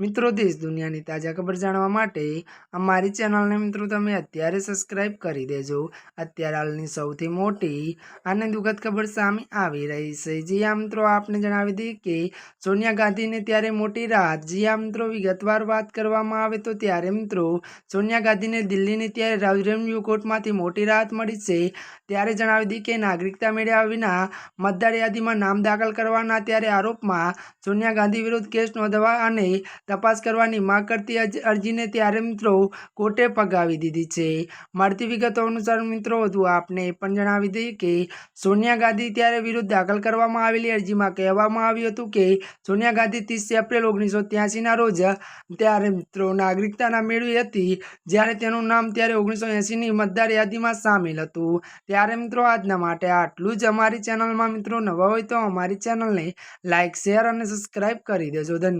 મિત્રો, દેશ દુનિયાની તાજા ખબર જાણવા માટે અમારી ચેનલને મિત્રો, તમે અત્યારે સબસ્ક્રાઇબ કરી દેજો. અત્યારે હાલની સૌથી મોટી અને દુઃખદ ખબર સામે આવી રહી છે. જી મિત્રો, આપને જણાવી દઈએ કે સોનિયા ગાંધીને ત્યારે મોટી રાહત. જી મિત્રો, વિગતવાર વાત કરવામાં આવે તો ત્યારે, મિત્રો, સોનિયા ગાંધીને દિલ્હીની ત્યારે રેવન્યુ કોર્ટમાંથી મોટી રાહત મળી છે. ત્યારે જણાવી દઈએ કે નાગરિકતા મેળવ્યા વિના મતદાર યાદીમાં નામ દાખલ કરવાના ત્યારે આરોપમાં સોનિયા ગાંધી વિરુદ્ધ કેસ નોંધવા અને તપાસ કરવાની માંગ કરતી અરજીને ત્યારે મિત્રો કોર્ટે પગાવી દીધી છે. મળતી વિગતો અનુસાર મિત્રો, વધુ આપને એ પણ જણાવી દઈએ કે, સોનિયા ગાંધી ત્યારે વિરુદ્ધ દાખલ કરવામાં આવેલી અરજીમાં કહેવામાં આવ્યું હતું કે, સોનિયા ગાંધી ત્રીસ એપ્રિલ ઓગણીસો ત્યાસીના રોજ ત્યારે મિત્રો નાગરિકતાના મેળવી હતી, જ્યારે તેનું નામ ત્યારે ઓગણીસો એંસીની મતદાર યાદીમાં સામેલ હતું. ત્યારે મિત્રો આજના માટે આટલું જ. અમારી ચેનલમાં મિત્રો નવા હોય તો અમારી ચેનલને લાઇક શેર અને સબસ્ક્રાઇબ કરી દેજો. ધન્યવાદ.